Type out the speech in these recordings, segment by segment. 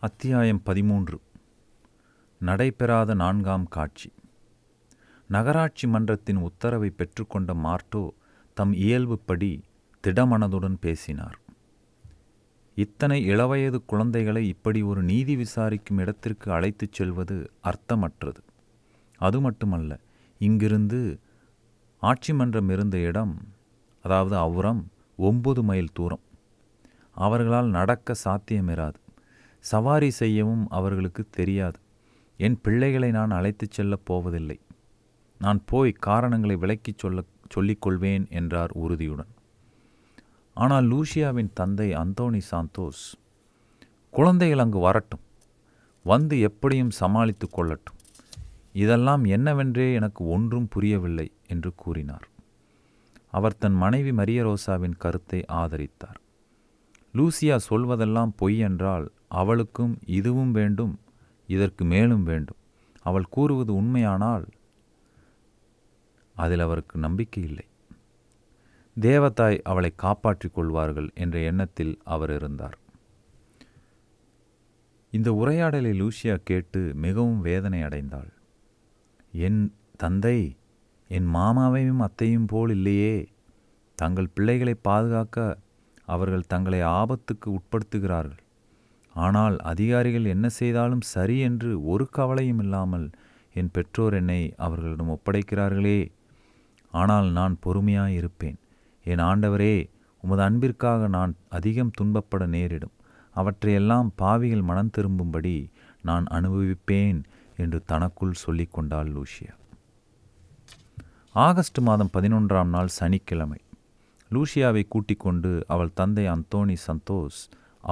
அத்தியாயம் பதிமூன்று. நடைபெறாத நான்காம் காட்சி. நகராட்சி மன்றத்தின் உத்தரவை பெற்றுக்கொண்ட மார்ட்டோ தம் இயல்புப்படி திடமனதுடன் பேசினார். இத்தனை இளவயது குழந்தைகளை இப்படி ஒரு நீதி விசாரிக்கும் இடத்திற்கு அழைத்துச் செல்வது அர்த்தமற்றது. அது மட்டுமல்ல இங்கிருந்து ஆட்சி மன்றம் இருந்த இடம் அதாவது அவுரம் ஒன்பது மைல் தூரம். அவர்களால் நடக்க சாத்தியமிராது. சவாரி செய்யவும் அவர்களுக்கு தெரியாது. என் பிள்ளைகளை நான் அழைத்துச் செல்லப் போவதில்லை. நான் போய் காரணங்களை விளக்கிச் சொல்ல சொல்லிக்கொள்வேன் என்றார் உறுதியுடன். ஆனால் லூசியாவின் தந்தை அந்தோனி சாந்தோஸ் குழந்தைகள் அங்கு வரட்டும் வந்து எப்படியும் சமாளித்து கொள்ளட்டும். இதெல்லாம் என்னவென்றே எனக்கு ஒன்றும் புரியவில்லை என்று கூறினார். அவர் தன் மனைவி மரியரோசாவின் கருத்தை ஆதரித்தார். லூசியா சொல்வதெல்லாம் பொய் என்றால் அவளுக்கும் இதுவும் வேண்டும் இதற்கு மேலும் வேண்டும். அவள் கூறுவது உண்மையானால் அதில் அவருக்கு நம்பிக்கை இல்லை. தேவதாய் அவளை காப்பாற்றிக் கொள்வார்கள் என்ற எண்ணத்தில் அவர் இருந்தார். இந்த உரையாடலை லூசியா கேட்டு மிகவும் வேதனை அடைந்தாள். என் தந்தை என் மாமாவையும் அத்தையும் போல் இல்லையே. தங்கள் பிள்ளைகளை பாதுகாக்க அவர்கள் தங்களை ஆபத்துக்கு உட்படுத்துகிறார்கள். ஆனால் அதிகாரிகள் என்ன செய்தாலும் சரி என்று ஒரு கவலையும் இல்லாமல் என் பெற்றோர் என்னை அவர்களிடம் ஒப்படைக்கிறார்களே. ஆனால் நான் பொறுமையாய் இருப்பேன். என் ஆண்டவரே உமது அன்பிற்காக நான் அதிகம் துன்பப்பட நேரிடும். அவற்றையெல்லாம் பாவிகள் மனம் திரும்பும்படி நான் அனுபவிப்பேன் என்று தனக்குள் சொல்லிக்கொண்டாள் லூசியா. ஆகஸ்ட் மாதம் பதினொன்றாம் நாள் சனிக்கிழமை. லூசியாவை கூட்டிக் கொண்டு அவள் தந்தை அந்தோனி சந்தோஷ்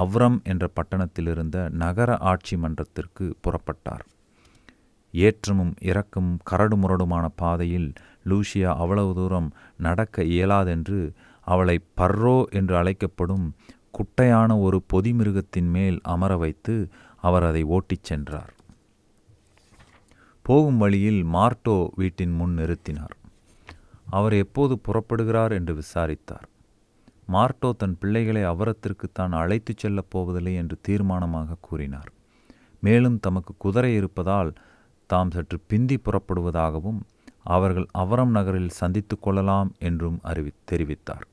அவ்ரம் என்ற பட்டணத்திலிருந்த நகர ஆட்சி மன்றத்திற்கு புறப்பட்டார். ஏற்றமும் இறக்கமும் கரடுமுரடுமான பாதையில் லூசியா அவ்வளவு தூரம் நடக்க இயலாதென்று அவளை பர்ரோ என்று அழைக்கப்படும் குட்டையான ஒரு பொதிமிருகத்தின் மேல் அமர வைத்து அவர் அதை ஓட்டிச் சென்றார். போகும் வழியில் மார்ட்டோ வீட்டின் முன் நிறுத்தினார். அவர் எப்போது புறப்படுகிறார் என்று விசாரித்தார். மார்ட்டோ தன் பிள்ளைகளை அவரத்திற்கு தான் அழைத்துச் செல்லப் போவதில்லை என்று தீர்மானமாக கூறினார். மேலும் தமக்கு குதிரை இருப்பதால் தாம் சற்று பிந்தி புறப்படுவதாகவும் அவர்கள் அவரம் நகரில் சந்தித்து கொள்ளலாம் என்றும் அறிவி தெரிவித்தார்.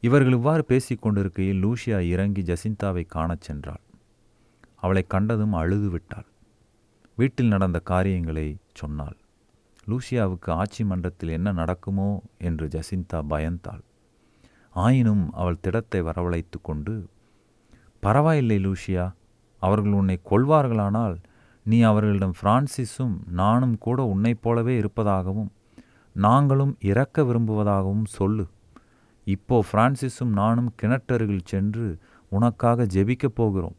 இவர்கள் இவ்வாறு பேசிக்கொண்டிருக்கையில் லூசியா இறங்கி ஜசிந்தாவை காணச் சென்றாள். அவளை கண்டதும் அழுதுவிட்டாள். வீட்டில் நடந்த காரியங்களை சொன்னாள். லூசியாவுக்கு ஆட்சி மன்றத்தில் என்ன நடக்குமோ என்று ஜசிந்தா பயந்தாள். ஆயினும் அவள் திடத்தை வரவழைத்து கொண்டு பரவாயில்லை லூசியா அவர்கள் உன்னை கொள்வார்களானால் நீ அவர்களிடம் பிரான்சிஸும் நானும் கூட உன்னைப் போலவே இருப்பதாகவும் நாங்களும் இறக்க விரும்புவதாகவும் சொல்லு. இப்போ பிரான்சிஸும் நானும் கிணற்றருகில் சென்று உனக்காக ஜெபிக்கப் போகிறோம்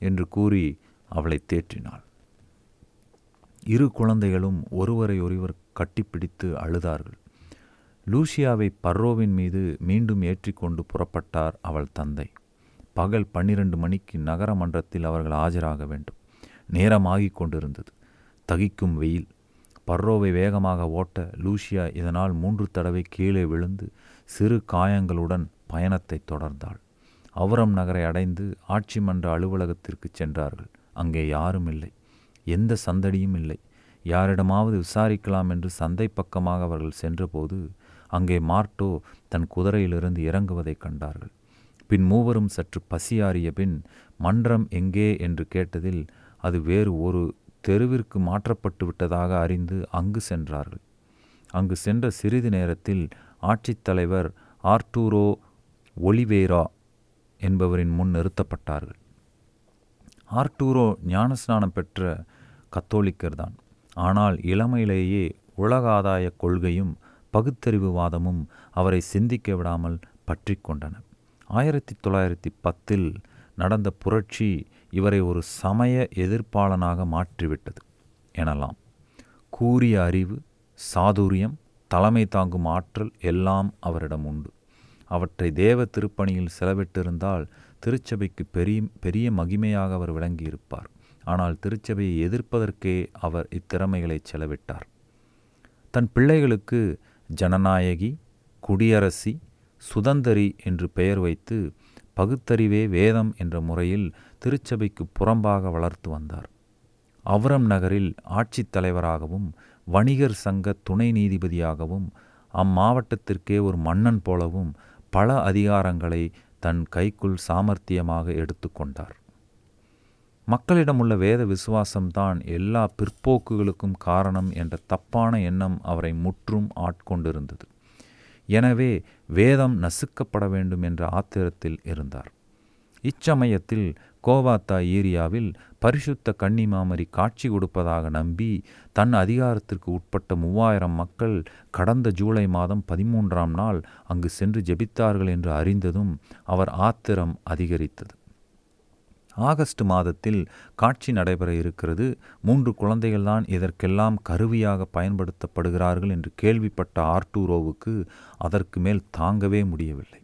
என்று கூறி அவளை தேற்றினாள். இரு குழந்தைகளும் ஒருவரை ஒருவர் கட்டிப்பிடித்து அழுதார்கள். லூசியாவை பர்ரோவின் மீது மீண்டும் ஏற்றிக்கொண்டு புறப்பட்டார் அவள் தந்தை. பகல் பன்னிரண்டு மணிக்கு நகர மன்றத்தில் அவர்கள் ஆஜராக வேண்டும். நேரமாகிக் கொண்டிருந்தது. தகிக்கும் வெயில். பர்ரோவை வேகமாக ஓட்ட லூசியா இதனால் மூன்று தடவை கீழே விழுந்து சிறு காயங்களுடன் பயணத்தை தொடர்ந்தாள். அவுரம் நகரை அடைந்து ஆட்சி மன்ற அலுவலகத்திற்கு சென்றார்கள். அங்கே யாரும் இல்லை. எந்த சந்தடியும் இல்லை. யாரிடமாவது விசாரிக்கலாம் என்று சந்தை பக்கமாக அவர்கள் சென்றபோது அங்கே மார்ட்டோ தன் குதிரையிலிருந்து இறங்குவதைக் கண்டார்கள். பின் மூவரும் சற்று பசியாறிய பின் மன்றம் எங்கே என்று கேட்டதில் அது வேறு ஒரு தெருவிற்கு மாற்றப்பட்டு விட்டதாக அறிந்து அங்கு சென்றார்கள். அங்கு சென்ற சிறிது நேரத்தில் ஆட்சித்தலைவர் ஆர்டூரோ ஒலிவேரா என்பவரின் முன் நிறுத்தப்பட்டார்கள். ஆர்டூரோ ஞானஸ்நானம் பெற்ற கத்தோலிக்கர் தான் ஆனால் இளமையிலேயே உலக ஆதாய கொள்கையும் பகுத்தறிவுவாதமும் அவரை சிந்திக்க விடாமல் பற்றி கொண்டன. ஆயிரத்தி தொள்ளாயிரத்தி பத்தில் நடந்த புரட்சி இவரை ஒரு சமய எதிர்ப்பாளனாக மாற்றிவிட்டது எனலாம். கூறிய அறிவு சாதுரியம் தலைமை தாங்கும் ஆற்றல் எல்லாம் அவரிடம் உண்டு. அவற்றை தேவ திருப்பணியில் செலவிட்டிருந்தால் திருச்சபைக்கு பெரிய பெரிய மகிமையாக அவர் விளங்கியிருப்பார். ஆனால் திருச்சபையை எதிர்ப்பதற்கே அவர் இத்திறமைகளை செலவிட்டார். தன் பிள்ளைகளுக்கு ஜனநாயகி குடியரசி சுதந்தரி என்று பெயர் வைத்து பகுத்தறிவே வேதம் என்ற முறையில் திருச்சபைக்கு புறம்பாக வளர்த்து வந்தார். அவரம் நகரில் ஆட்சித் தலைவராகவும் வணிகர் சங்க துணை நீதிபதியாகவும் அம்மாவட்டத்திற்கே ஒரு மன்னன் போலவும் பல அதிகாரங்களை தன் கைக்குள் சாமர்த்தியமாக எடுத்துக்கொண்டார் மக்களிடம் உள்ள வேத விசுவாசம்தான் எல்லா பிற்போக்குகளுக்கும் காரணம் என்ற தப்பான எண்ணம் அவரை முற்றும் ஆட்கொண்டிருந்தது. எனவே வேதம் நசுக்கப்பட வேண்டும் என்ற ஆத்திரத்தில் இருந்தார். இச்சமயத்தில் கோவாத்தா ஏரியாவில் பரிசுத்த கன்னிமாமரி காட்சி கொடுப்பதாக நம்பி தன் அதிகாரத்திற்கு உட்பட்ட மூவாயிரம் மக்கள் கடந்த ஜூலை மாதம் பதிமூன்றாம் நாள் அங்கு சென்று ஜெபித்தார்கள் என்று அறிந்ததும் அவர் ஆத்திரம் அதிகரித்தது. ஆகஸ்ட் மாதத்தில் காட்சி நடைபெற இருக்கிறது. மூன்று குழந்தைகள்தான் இதற்கெல்லாம் கருவியாக பயன்படுத்தப்படுகிறார்கள் என்று கேள்விப்பட்ட ஆர்டூரோவுக்கு அதற்கு மேல் தாங்கவே முடியவில்லை.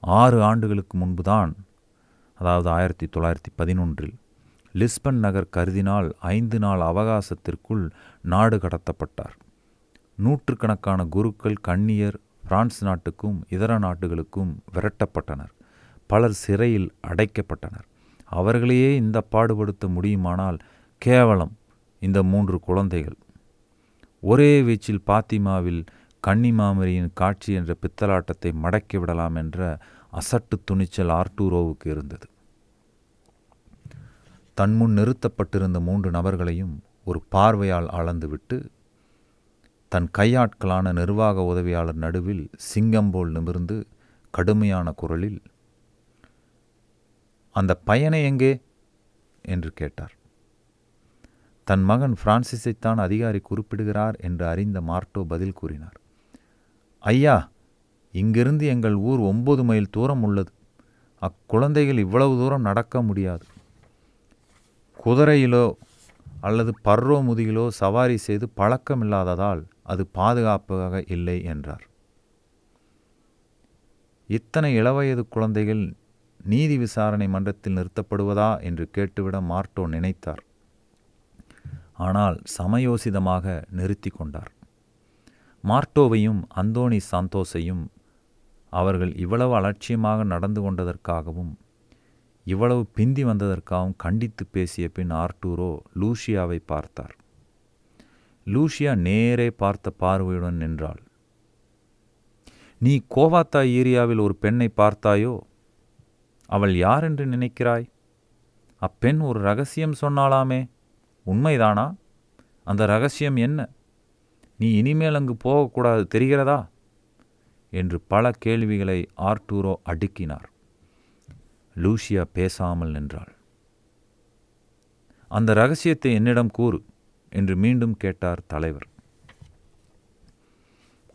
ஆறு ஆண்டுகளுக்கு முன்புதான் அதாவது ஆயிரத்தி தொள்ளாயிரத்தி பதினொன்றில் லிஸ்பன் நகர் கருதினால் ஐந்து நாள் அவகாசத்திற்குள் நாடு கடத்தப்பட்டார். நூற்றுக்கணக்கான குருக்கள் கன்னியர் பிரான்ஸ் நாட்டுக்கும் இதர நாட்டுகளுக்கும் விரட்டப்பட்டனர். பலர் சிறையில் அடைக்கப்பட்டனர். அவர்களையே இந்த பாடுபடுத்த முடியுமானால் கேவலம் இந்த மூன்று குழந்தைகள். ஒரே வீச்சில் பாத்திமாவில் கன்னிமாமரியின் காட்சி என்ற பித்தலாட்டத்தை மடக்கி விடலாம் என்ற அசட்டு துணிச்சல் ஆர்டூரோவுக்கு இருந்தது. தன்முன் நிறுத்தப்பட்டிருந்த மூன்று நபர்களையும் ஒரு பார்வையால் அளந்துவிட்டு தன் கையாட்களான நிர்வாக உதவியாளர் நடுவில் சிங்கம் போல் நிமிர்ந்து கடுமையான குரலில் அந்த பையனை எங்கே? என்று கேட்டார். தன் மகன் பிரான்சிஸைத்தான் அதிகாரி குறிப்பிடுகிறார் என்று அறிந்த மார்ட்டோ பதில் கூறினார். ஐயா இங்கிருந்து எங்கள் ஊர் ஒன்பது மைல் தூரம் உள்ளது. அக்குழந்தைகள் இவ்வளவு தூரம் நடக்க முடியாது. குதிரையிலோ அல்லது பர்ரோ முதுகிலோ சவாரி செய்து பழக்கமில்லாததால் அது பாதுகாப்பாக இல்லை என்றார். இத்தனை இளவயது குழந்தைகள் நீதி விசாரணை மன்றத்தில் நிறுத்தப்படுவதா என்று கேட்டுவிட மார்ட்டோ நினைத்தார். ஆனால் சமயோசிதமாக நிறுத்தி கொண்டார். மார்ட்டோவையும் அந்தோனி சாந்தோஸையும் அவர்கள் இவ்வளவு அலட்சியமாக நடந்து கொண்டதற்காகவும் இவ்வளவு பிந்தி வந்ததற்காகவும் கண்டித்து பேசிய பின் ஆர்டூரோ லூஷியாவை பார்த்தார். லூஷியா நேரே பார்த்த பார்வையுடன் நின்றாள். நீ கோவாத்தா ஏரியாவில் ஒரு பெண்ணை பார்த்தாயோ? அவள் யார் என்று நினைக்கிறாய்? அப்பெண் ஒரு ரகசியம் சொன்னாலாமே உண்மைதானா? அந்த ரகசியம் என்ன? நீ இனிமேல் அங்கு போகக்கூடாது தெரிகிறதா? என்று பல கேள்விகளை ஆர்டூரோ அடுக்கினார். லூஷியா பேசாமல் நின்றாள். அந்த ரகசியத்தை என்னிடம் கூறு என்று மீண்டும் கேட்டார் தலைவர்.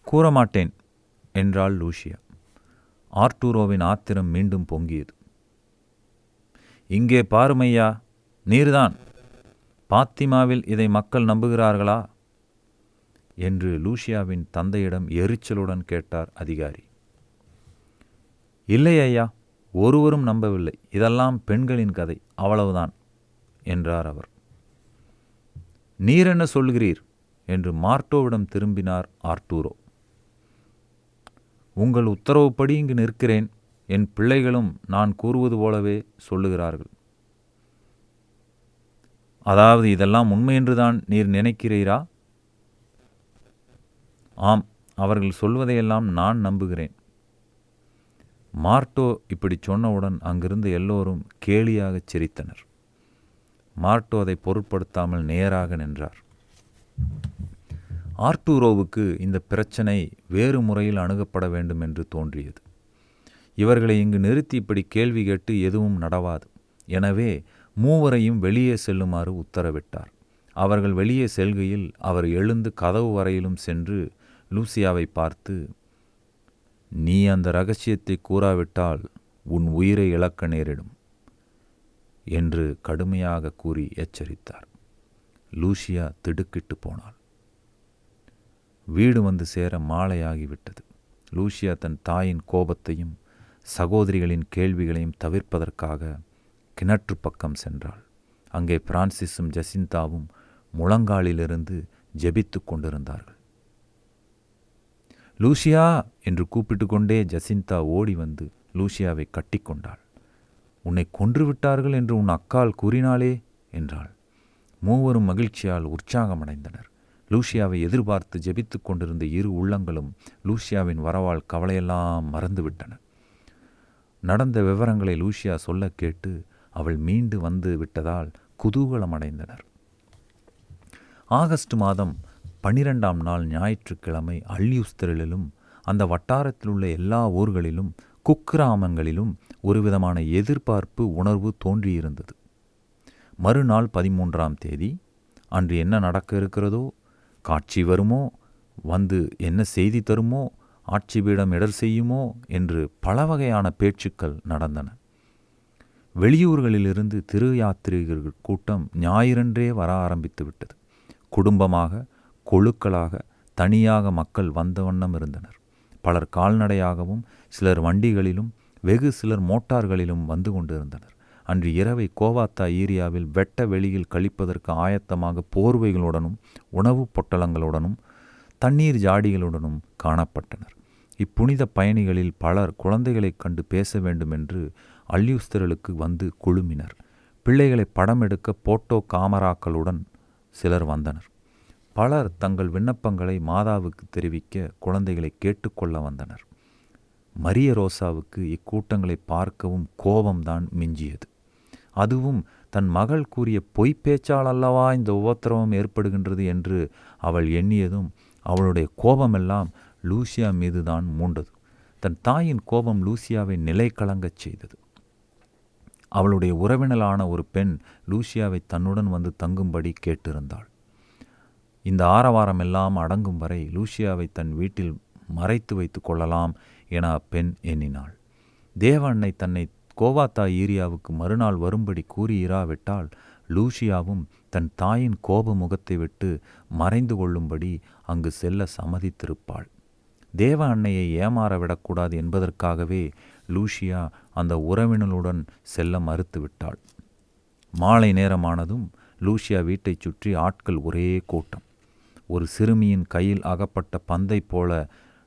கூறமாட்டேன் என்றாள் லூஷியா ஆர்டூரோவின் ஆத்திரம் மீண்டும் பொங்கியது. இங்கே பாருமையா நீர்தான். பாத்திமாவில் இதை மக்கள் நம்புகிறார்களா? என்று லூசியாவின் தந்தையிடம் எரிச்சலுடன் கேட்டார் அதிகாரி. இல்லை ஐயா ஒருவரும் நம்பவில்லை. இதெல்லாம் பெண்களின் கதை அவ்வளவுதான் என்றார் அவர். நீர் என்ன சொல்கிறீர்? என்று மார்ட்டோவிடம் திரும்பினார் ஆர்டூரோ உங்கள் உத்தரவுப்படி இங்கு நிற்கிறேன் என் பிள்ளைகளும் நான் கூறுவது போலவே சொல்லுகிறார்கள். அதாவது இதெல்லாம் உண்மை என்றுதான் நீர் நினைக்கிறீரா? ஆம் அவர்கள் சொல்வதையெல்லாம் நான் நம்புகிறேன். மார்ட்டோ இப்படி சொன்னவுடன் அங்கிருந்து எல்லோரும் கேலியாகச் சிரித்தனர். மார்ட்டோ அதை பொருட்படுத்தாமல் நேராக நின்றார். ஆர்டூரோவுக்கு இந்த பிரச்சனை வேறு முறையில் அணுகப்பட வேண்டும் என்று தோன்றியது. இவர்களை இங்கு நிறுத்தி இப்படி கேள்வி கேட்டு எதுவும் நடவாது. எனவே மூவரையும் வெளியே செல்லுமாறு உத்தரவிட்டார். அவர்கள் வெளியே செல்கையில் அவர் எழுந்து கதவு வரையிலும் சென்று லூசியாவை பார்த்து நீ அந்த ரகசியத்தை கூறாவிட்டால் உன் உயிரை இழக்க நேரிடும் என்று கடுமையாக கூறி எச்சரித்தார். லூசியா திடுக்கிட்டு போனாள். வீடு வந்து சேர மாலையாகிவிட்டது. லூசியா தன் தாயின் கோபத்தையும் சகோதரிகளின் கேள்விகளையும் தவிர்ப்பதற்காக கிணற்று பக்கம் சென்றாள். அங்கே பிரான்சிஸும் ஜசிந்தாவும் முழங்காலிலிருந்து ஜெபித்து கொண்டிருந்தார்கள். லூசியா! என்று கூப்பிட்டு கொண்டே ஜசிந்தா ஓடி வந்து லூசியாவை கட்டிக்கொண்டாள் உன்னை கொன்று விட்டார்கள் என்று உன் அக்கால் கூறினாளே! என்றாள். மூவரும் மகிழ்ச்சியால் உற்சாகமடைந்தனர். லூசியாவை எதிர்பார்த்து ஜெபித்து கொண்டிருந்த இரு உள்ளங்களும் லூசியாவின் வரவால் கவலையெல்லாம் மறந்துவிட்டன. நடந்த விவரங்களை லூசியா சொல்ல கேட்டு அவள் மீண்டு வந்து விட்டதால் குதூகலம் அடைந்தனர். ஆகஸ்ட் மாதம் பனிரெண்டாம் நாள் ஞாயிற்றுக்கிழமை அல்யூஸ்திரலிலும் அந்த வட்டாரத்தில் உள்ள எல்லா ஊர்களிலும் குக்கிராமங்களிலும் ஒருவிதமான எதிர்பார்ப்பு உணர்வு தோன்றியிருந்தது. மறுநாள் பதிமூன்றாம் தேதி அன்று என்ன நடக்க இருக்கிறதோ காட்சி வருமோ வந்து என்ன செய்தி தருமோ ஆட்சி பீடம் இடர் செய்யுமோ என்று பல வகையான பேச்சுக்கள் நடந்தன. வெளியூர்களிலிருந்து திரு யாத்திரிகர்கள் கூட்டம் ஞாயிறன்றே வர ஆரம்பித்து விட்டது. குடும்பமாக கொழுக்களாக தனியாக மக்கள் வந்த வண்ணம் இருந்தனர். பலர் கால்நடையாகவும் சிலர் வண்டிகளிலும் வெகு சிலர் மோட்டார்களிலும் வந்து கொண்டிருந்தனர். அன்று இரவை கோவாத்தா ஏரியாவில் வெட்ட வெளியில் கழிப்பதற்கு ஆயத்தமாக போர்வைகளுடனும் உணவுப் பொட்டலங்களுடனும் தண்ணீர் ஜாடிகளுடனும் காணப்பட்டனர். இப்புனித பயணிகளில் பலர் குழந்தைகளைக் கண்டு பேச வேண்டுமென்று அல்யூஸ்தர்களுக்கு வந்து குழுமினர். பிள்ளைகளை படம் எடுக்க போட்டோ காமராக்களுடன் சிலர் வந்தனர். பலர் தங்கள் விண்ணப்பங்களை மாதாவுக்கு தெரிவிக்க குழந்தைகளை கேட்டுக்கொள்ள வந்தனர். மரிய ரோசாவுக்கு இக்கூட்டங்களை பார்க்கவும் கோபம்தான் மிஞ்சியது. அதுவும் தன் மகள் கூறிய பொய்ப்பேச்சால் அல்லவா இந்த உபத்திரவம் ஏற்படுகின்றது என்று அவள் எண்ணியதும் அவளுடைய கோபமெல்லாம் லூசியா மீதுதான் மூண்டது. தன் தாயின் கோபம் லூசியாவை நிலை கலங்கச் செய்தது. அவளுடைய உறவினலான ஒரு பெண் லூசியாவை தன்னுடன் வந்து தங்கும்படி கேட்டிருந்தாள். இந்த ஆரவாரம் எல்லாம் அடங்கும் வரை லூசியாவை தன் வீட்டில் மறைத்து வைத்து கொள்ளலாம் என அப்பெண் எண்ணினாள். தேவ அன்னை தன்னை கோவாத்தா ஏரியாவுக்கு மறுநாள் வரும்படி கூறியிராவிட்டால் லூசியாவும் தன் தாயின் கோப முகத்தை விட்டு மறைந்து கொள்ளும்படி அங்கு செல்ல சம்மதித்திருப்பாள். தேவ அன்னையை ஏமாற விடக்கூடாது என்பதற்காகவே லூசியா அந்த உறவினலுடன் செல்ல மறுத்துவிட்டாள் மாலை நேரமானதும் லூசியா வீட்டைச் சுற்றி ஆட்கள் ஒரே கூட்டம். ஒரு சிறுமியின் கையில் அகப்பட்ட பந்தை போல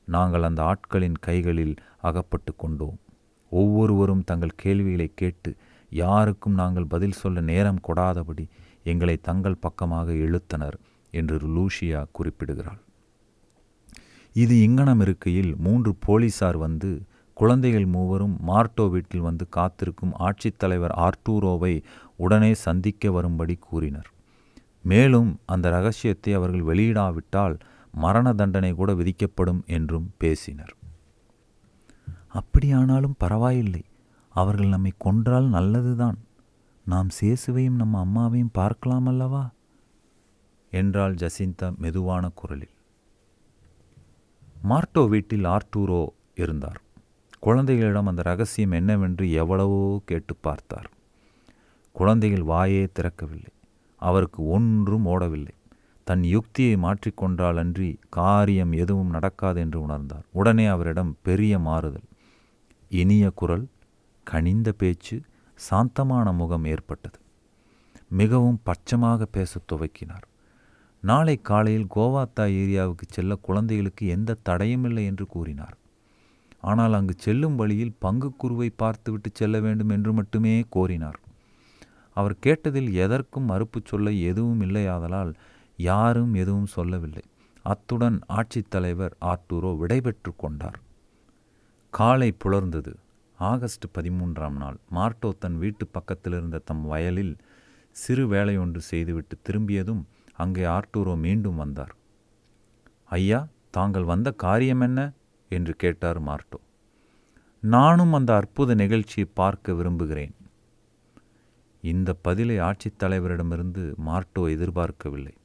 நாங்கள் அந்த ஆட்களின் கைகளில் அகப்பட்டு கொண்டோம். ஒவ்வொருவரும் தங்கள் கேள்விகளை கேட்டு யாருக்கும் நாங்கள் பதில் சொல்ல நேரம் கொடாதபடி எங்களை தங்கள் பக்கமாக இழுத்தனர் என்று லூஷியா குறிப்பிடுகிறாள். இது இங்கனம் இருக்கையில் மூன்று போலீசார் வந்து குழந்தைகள் மூவரும் மார்ட்டோ வீட்டில் வந்து காத்திருக்கும் ஆட்சித்தலைவர் ஆர்டூரோவை உடனே சந்திக்க வரும்படி கூறினர். மேலும் அந்த ரகசியத்தை அவர்கள் வெளியிடாவிட்டால் மரண தண்டனை கூட விதிக்கப்படும் என்றும் பேசினர். அப்படியானாலும் பரவாயில்லை. அவர்கள் நம்மை கொன்றால் நல்லதுதான். நாம் சேசுவையும் நம்ம அம்மாவையும் பார்க்கலாம் அல்லவா? என்றாள் ஜசிந்தா மெதுவான குரலில். மார்ட்டோ வீட்டில் ஆர்டூரோ இருந்தார். குழந்தைகளிடம் அந்த ரகசியம் என்னவென்று எவ்வளவோ கேட்டு பார்த்தார். குழந்தைகள் வாயே திறக்கவில்லை. அவருக்கு ஒன்றும் ஓடவில்லை. தன் யுக்தியை மாற்றிக்கொண்டால் அன்றி காரியம் எதுவும் நடக்காது என்று உணர்ந்தார். உடனே அவரிடம் பெரிய மாறுதல். இனிய குரல் கனிந்த பேச்சு சாந்தமான முகம் ஏற்பட்டது. மிகவும் பச்சமாக பேசத் துவக்கினார். நாளை காலையில் கோவாத்தா ஏரியாவுக்கு செல்ல குழந்தைகளுக்கு எந்த தடையும் இல்லை என்று கூறினார். ஆனால் அங்கு செல்லும் வழியில் பங்குக்குருவை பார்த்துவிட்டு செல்ல வேண்டும் என்று மட்டுமே கோரினார். அவர் கேட்டதில் எதற்கும் மறுப்பு சொல்ல எதுவும் இல்லையாதலால் யாரும் எதுவும் சொல்லவில்லை. அத்துடன் ஆட்சித்தலைவர் ஆர்டூரோ விடைபெற்று கொண்டார். காலை புலர்ந்தது. ஆகஸ்ட் பதிமூன்றாம் நாள். மார்ட்டோ தன் வீட்டு பக்கத்தில் இருந்த தம் வயலில் சிறு வேலையொன்று செய்துவிட்டு திரும்பியதும் அங்கே ஆர்டூரோ மீண்டும் வந்தார். ஐயா தாங்கள் வந்த காரியம் என்ன? என்று கேட்டார் மார்ட்டோ நானும் அந்த அற்புத நிகழ்ச்சியை பார்க்க விரும்புகிறேன். இந்த பதிலை ஆட்சித்தலைவரிடமிருந்து மார்ட்டோ எதிர்பார்க்கவில்லை.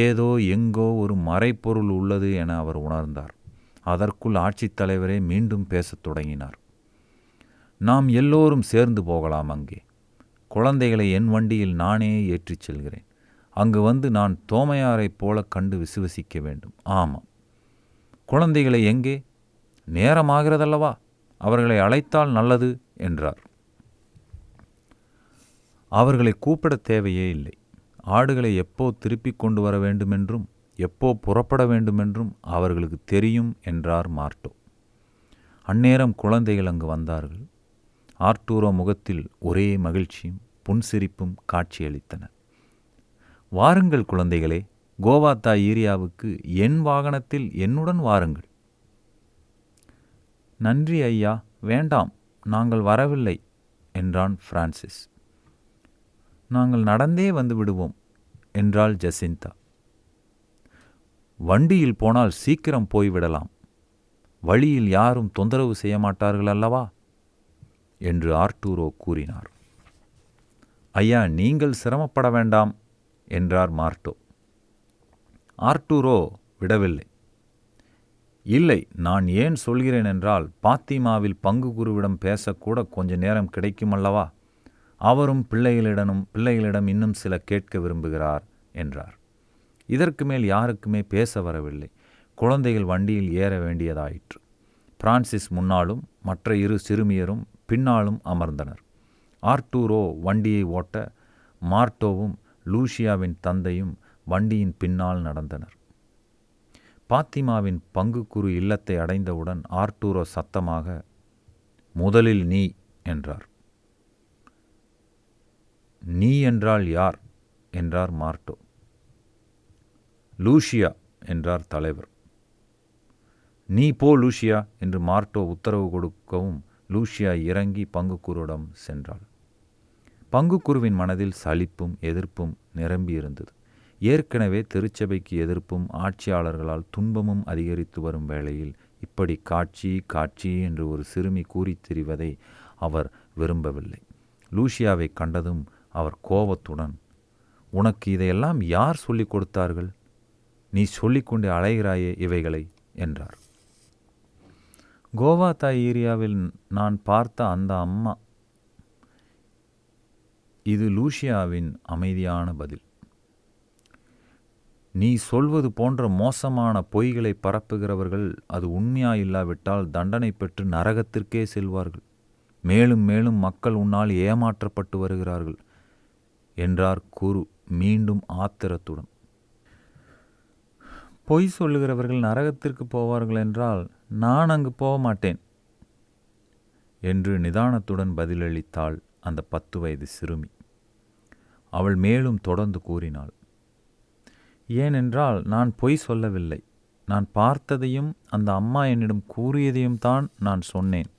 ஏதோ எங்கோ ஒரு மறைப்பொருள் உள்ளது என அவர் உணர்ந்தார். அதற்குள் ஆட்சித்தலைவரே மீண்டும் பேசத் தொடங்கினார். நாம் எல்லோரும் சேர்ந்து போகலாம் அங்கே. குழந்தைகளை என் வண்டியில் நானே ஏற்றிச் செல்கிறேன். அங்கு வந்து நான் தோமையாரைப் போல கண்டு விசுவசிக்க வேண்டும். ஆமாம். குழந்தைகளை எங்கே? நேரமாகிறதல்லவா? அவர்களை அழைத்தால் நல்லது என்றார். அவர்களை கூப்பிட தேவையே இல்லை. ஆடுகளை எப்போ திருப்பிக் கொண்டு வர வேண்டுமென்றும் எப்போ புறப்பட வேண்டுமென்றும் அவர்களுக்கு தெரியும் என்றார் மார்ட்டோ. அந்நேரம் குழந்தைகள் அங்கு வந்தார்கள். ஆர்டூரோ முகத்தில் ஒரே மகிழ்ச்சியும் புன்சிரிப்பும் காட்சியளித்தன. வாருங்கள் குழந்தைகளே கோவாத்தா ஏரியாவுக்கு என் வாகனத்தில் என்னுடன் வாருங்கள். நன்றி ஐயா வேண்டாம் நாங்கள் வரவில்லை என்றான் பிரான்சிஸ். நாங்கள் நடந்தே வந்து விடுவோம் என்றாள் ஜெசிந்தா. வண்டியில் போனால் சீக்கிரம் போய்விடலாம் வழியில் யாரும் தொந்தரவு செய்ய மாட்டார்கள் அல்லவா? என்று ஆர்டூரோ கூறினார். ஐயா நீங்கள் சிரமப்பட வேண்டாம் என்றார் மார்ட்டோ. ஆர்டூரோ விடவில்லை. இல்லை நான் ஏன் சொல்கிறேன் என்றால் பாத்திமாவில் பங்கு குருவிடம் பேசக்கூட கொஞ்ச நேரம் கிடைக்குமல்லவா? அவரும் பிள்ளைகளிடனும் பிள்ளைகளிடம் இன்னும் சில கேட்க விரும்புகிறார் என்றார். இதற்கு மேல் யாருக்குமே பேச வரவில்லை. குழந்தைகள் வண்டியில் ஏற வேண்டியதாயிற்று. பிரான்சிஸ் முன்னாலும் மற்ற இரு சிறுமியரும் பின்னாலும் அமர்ந்தனர். ஆர்டூரோ வண்டியை ஓட்ட மார்ட்டோவும் லூஷியாவின் தந்தையும் வண்டியின் பின்னால் நடந்தனர். பாத்திமாவின் பங்குக்குரு இல்லத்தை அடைந்தவுடன் ஆர்டூரோ சத்தமாக முதலில் நீ என்றார். நீ என்றால் யார்? என்றார் மார்ட்டோ லூஷியா என்றார் தலைவர். நீ போ லூஷியா என்று மார்ட்டோ உத்தரவு கொடுக்கவும் லூஷியா இறங்கி பங்குக்குருவிடம் சென்றாள். பங்குக்குருவின் மனதில் சலிப்பும் எதிர்ப்பும் நிரம்பியிருந்தது ஏற்கனவே திருச்சபைக்கு எதிர்ப்பும் ஆட்சியாளர்களால் துன்பமும் அதிகரித்து வரும் வேளையில் இப்படி காட்சி காட்சி என்று ஒரு சிறுமி கூறித் திரிவதை அவர் விரும்பவில்லை. லூசியாவை கண்டதும் அவர் கோபத்துடன் உனக்கு இதையெல்லாம் யார் சொல்லிக் கொடுத்தார்கள்? நீ சொல்லிக்கொண்டு அலைகிறாயே இவைகளை என்றார். கோவா தாய் ஏரியாவில் நான் பார்த்த அந்த அம்மா இது லூஷியாவின் அமைதியான பதில். நீ சொல்வது போன்ற மோசமான பொய்களை பரப்புகிறவர்கள் அது உண்மையாயில்லாவிட்டால் தண்டனை பெற்று நரகத்திற்கே செல்வார்கள். மேலும் மேலும் மக்கள் உன்னால் ஏமாற்றப்பட்டு வருகிறார்கள் என்றார் குரு மீண்டும் ஆத்திரத்துடன். பொய் சொல்லுகிறவர்கள் நரகத்திற்கு போவார்கள் என்றால் நான் அங்கு போக மாட்டேன் என்று நிதானத்துடன் பதிலளித்தாள் அந்த பத்து வயது சிறுமி. அவள் மேலும் தொடர்ந்து கூறினாள் ஏனென்றால் நான் பொய் சொல்லவில்லை. நான் பார்த்ததையும் அந்த அம்மா என்னிடம் கூறியதையும் தான் நான் சொன்னேன்.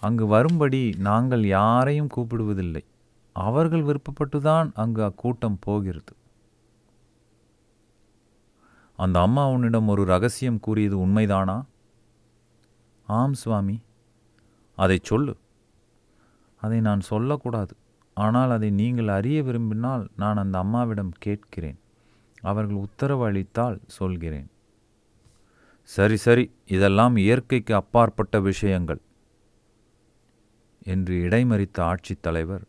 அங்கு வரும்படி நாங்கள் யாரையும் கூப்பிடுவதில்லை. அவர்கள் விருப்பப்பட்டுதான் அங்கு அக்கூட்டம் போகிறது. அந்த அம்மா உன்னிடம் ஒரு ரகசியம் கூறியது உண்மைதானா? ஆம் சுவாமி. அதை சொல்லு. அதை நான் சொல்லக்கூடாது. ஆனால் அதை நீங்கள் அறிய விரும்பினால் நான் அந்த அம்மாவிடம் கேட்கிறேன். அவர்கள் உத்தரவு அளித்தால் சொல்கிறேன். சரி சரி இதெல்லாம் இயற்கைக்கு அப்பாற்பட்ட விஷயங்கள். என்று இடைமறித்த ஆட்சித் தலைவர்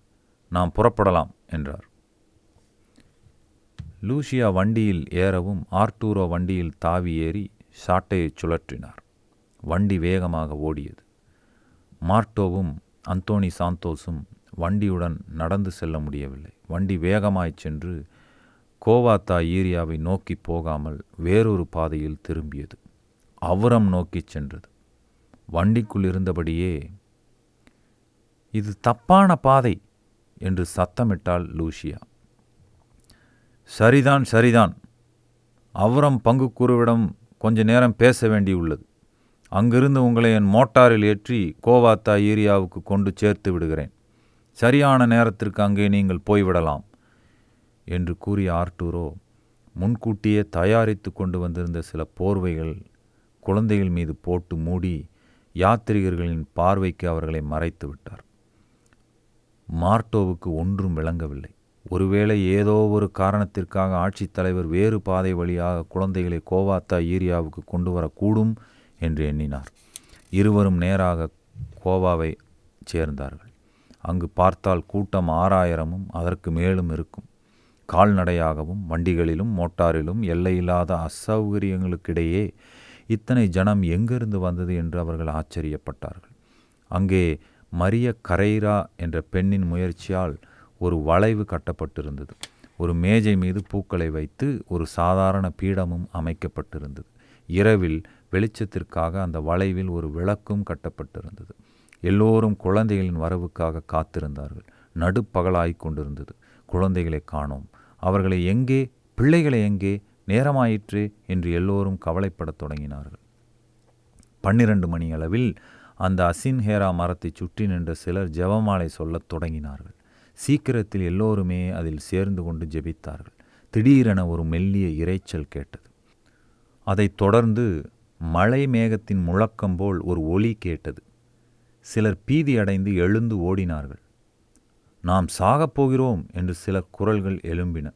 நாம் புறப்படலாம் என்றார். லூசியா வண்டியில் ஏறவும் ஆர்டூரோ வண்டியில் தாவி ஏறி சாட்டையை சுழற்றினார். வண்டி வேகமாக ஓடியது. மார்ட்டோவும் அந்தோனி சாந்தோஸும் வண்டியுடன் நடந்து செல்ல முடியவில்லை. வண்டி வேகமாய்ச் சென்று கோவாத்தா ஏரியாவை நோக்கி போகாமல் வேறொரு பாதையில் திரும்பியது. அவுரம் நோக்கிச் சென்றது. வண்டிக்குள் இருந்தபடியே இது தப்பான பாதை என்று சத்தமிட்டாள் லூசியா. சரிதான் சரிதான். அவுரம் பங்குக்குருவிடம் கொஞ்ச நேரம் பேச வேண்டியுள்ளது. அங்கிருந்து உங்களை என் மோட்டாரில் ஏற்றி கோவாத்தா ஏரியாவுக்கு கொண்டு சேர்த்து விடுகிறேன். சரியான நேரத்திற்கு அங்கே நீங்கள் போய்விடலாம் என்று கூறிய ஆர்டூரோ முன்கூட்டியே தயாரித்து கொண்டு வந்திருந்த சில போர்வைகள் குழந்தைகள் மீது போட்டு மூடி யாத்திரிகர்களின் பார்வைக்கு அவர்களை மறைத்து விட்டார். மார்ட்டோவுக்கு ஒன்றும் விளங்கவில்லை. ஒருவேளை ஏதோ ஒரு காரணத்திற்காக ஆட்சித்தலைவர் வேறு பாதை வழியாக குழந்தைகளை கோவாத்தா ஏரியாவுக்கு கொண்டு வரக்கூடும் என்று எண்ணினார். இருவரும் நேராக கோவாவை சேர்ந்தார்கள். அங்கு பார்த்தால் கூட்டம் ஆறாயிரமும் அதற்கு மேலும் இருக்கும். கால்நடையாகவும் வண்டிகளிலும் மோட்டாரிலும் எல்லையில்லாத அசௌகரியங்களுக்கிடையே இத்தனை ஜனம் எங்கிருந்து வந்தது என்று அவர்கள் ஆச்சரியப்பட்டார்கள். அங்கே மரிய கரைரா என்ற பெண்ணின் முயற்சியால் ஒரு வளைவு கட்டப்பட்டிருந்தது. ஒரு மேஜை மீது பூக்களை வைத்து ஒரு சாதாரண பீடமும் அமைக்கப்பட்டிருந்தது. இரவில் வெளிச்சத்திற்காக அந்த வளைவில் ஒரு விளக்கும் கட்டப்பட்டிருந்தது. எல்லோரும் குழந்தைகளின் வரவுக்காக காத்திருந்தார்கள். நடுப்பகலாய் கொண்டிருந்தது. குழந்தைகளை காணோம். அவர்களை எங்கே? பிள்ளைகளை எங்கே? நேரமாயிற்று என்று எல்லோரும் கவலைப்படத் தொடங்கினார்கள். பன்னிரண்டு மணி அளவில் அந்த அசின்ஹேரா மரத்தைச் சுற்றி நின்ற சிலர் ஜெபமாலை சொல்லத் தொடங்கினார்கள். சீக்கிரத்தில் எல்லோருமே அதில் சேர்ந்து கொண்டு ஜெபித்தார்கள். திடீரென ஒரு மெல்லிய இரைச்சல் கேட்டது. அதைத் தொடர்ந்து மழை மேகத்தின் முழக்கம் போல் ஒரு ஒலி கேட்டது. சிலர் பீதியடைந்து எழுந்து ஓடினார்கள். நாம் சாகப் போகிறோம் என்று சில குரல்கள் எழும்பின.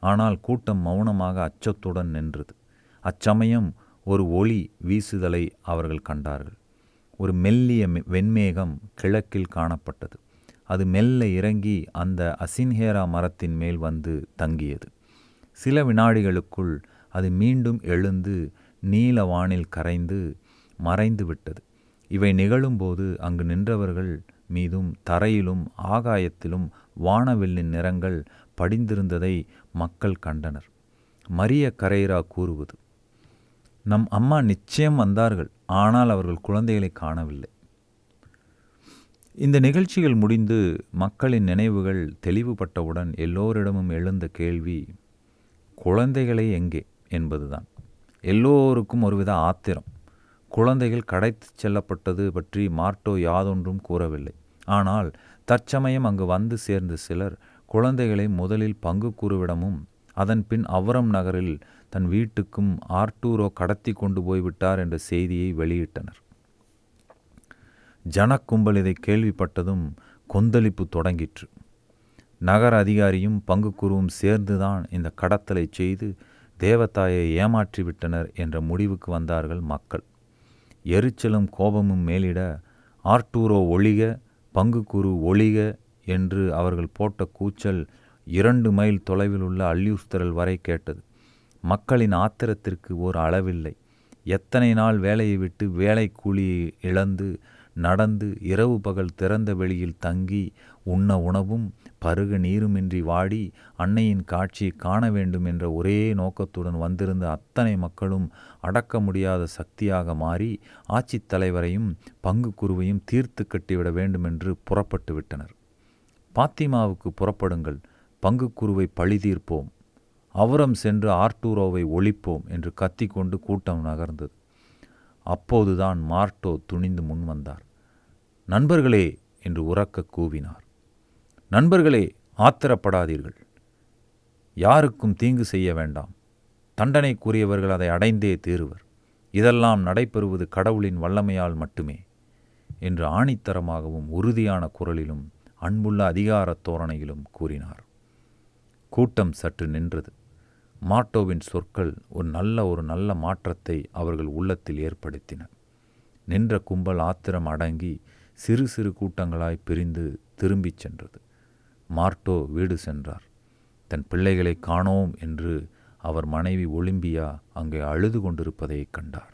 ஆனால் கூட்டம் மௌனமாக அச்சத்துடன் நின்றது. அச்சமயம் ஒரு ஒளி வீசுதலை அவர்கள் கண்டார்கள். ஒரு மெல்லிய மெ- வெண்மேகம் கிழக்கில் காணப்பட்டது. அது மெல்ல இறங்கி அந்த அசின்ஹேரா மரத்தின் மேல் வந்து தங்கியது. சில வினாடிகளுக்குள் அது மீண்டும் எழுந்து நீல வானில் கரைந்து மறைந்து விட்டது. இவை நிகழும்போது அங்கு நின்றவர்கள் மீதும் தரையிலும் ஆகாயத்திலும் வானவில்லின் நிறங்கள் படிந்திருந்ததை மக்கள் கண்டனர். மரிய கரைரா கூறுவது நம் அம்மா நிச்சயம் வந்தார்கள் ஆனால் அவர்கள் குழந்தைகளை காணவில்லை. இந்த நிகழ்ச்சிகள் முடிந்து மக்களின் நினைவுகள் தெளிவுபட்டவுடன் எல்லோரிடமும் எழுந்த கேள்வி குழந்தைகளை எங்கே? என்பதுதான். எல்லோருக்கும் ஒருவித ஆத்திரம். குழந்தைகள் கடைத்து செல்லப்பட்டது பற்றி மார்ட்டோ யாதொன்றும் கூறவில்லை. ஆனால் தற்சமயம் அங்கு வந்து சேர்ந்த சிலர் குழந்தைகளை முதலில் பங்கு கூறுவிடமும் அதன் பின் அவரம் நகரில் தன் வீட்டுக்கும் ஆர்டூரோ கடத்தி கொண்டு போய்விட்டார் என்ற செய்தியை வெளியிட்டனர். ஜனக்கும்பல் இதை கேள்விப்பட்டதும் கொந்தளிப்பு தொடங்கிற்று. நகர அதிகாரியும் பங்கு குருவும் சேர்ந்துதான் இந்த கடத்தலை செய்து தேவதாயை ஏமாற்றிவிட்டனர் என்ற முடிவுக்கு வந்தார்கள் மக்கள். எரிச்சலும் கோபமும் மேலிட ஆர்டூரோ ஒழிக பங்குக்குரு ஒழிக என்று அவர்கள் போட்ட கூச்சல் இரண்டு மைல் தொலைவில் உள்ள அல்யூஸ்தரல் வரை கேட்டது. மக்களின் ஆத்திரத்திற்கு ஓர் அளவில்லை. எத்தனை நாள் வேலையை விட்டு வேலை கூலியை இழந்து நடந்து இரவு பகல் திறந்த வெளியில் தங்கி உண்ண உணவும் பருக நீருமின்றி வாடி அன்னையின் காட்சியை காண வேண்டும் என்ற ஒரே நோக்கத்துடன் வந்திருந்த அத்தனை மக்களும் அடக்க முடியாத சக்தியாக மாறி ஆட்சித்தலைவரையும் பங்கு குருவையும் தீர்த்து கட்டிவிட வேண்டும் என்று புறப்பட்டு விட்டனர். பாத்திமாவுக்கு புறப்படுங்கள் பங்கு குருவை பழி தீர்ப்போம். அவரம் சென்று ஆர்டூரோவை ஒழிப்போம் என்று கத்திக்கொண்டு கூட்டம் நகர்ந்தது. அப்போதுதான் மார்ட்டோ துணிந்து முன் வந்தார் நண்பர்களே என்று உறக்க கூவினார். நண்பர்களே ஆத்திரப்படாதீர்கள். யாருக்கும் தீங்கு செய்ய வேண்டாம். தண்டனைக்குரியவர்கள் அதை அடைந்தே தீருவர். இதெல்லாம் நடைபெறுவது கடவுளின் வல்லமையால் மட்டுமே என்று ஆணித்தரமாகவும் உறுதியான குரலிலும் அன்புள்ள அதிகாரத் தோரணையிலும் கூறினார். கூட்டம் சற்று நின்றது. மாட்டோவின் சொற்கள் ஒரு நல்ல ஒரு நல்ல மாற்றத்தை அவர்கள் உள்ளத்தில் ஏற்படுத்தின. நின்ற கும்பல் ஆத்திரம் அடங்கி சிறு சிறு கூட்டங்களாய் பிரிந்து திரும்பிச் சென்றது. மார்ட்டோ வீடு சென்றார். தன் பிள்ளைகளை காணோம் என்று அவர் மனைவி ஒலிம்பியா அங்கே அழுது கொண்டிருப்பதைக் கண்டார்.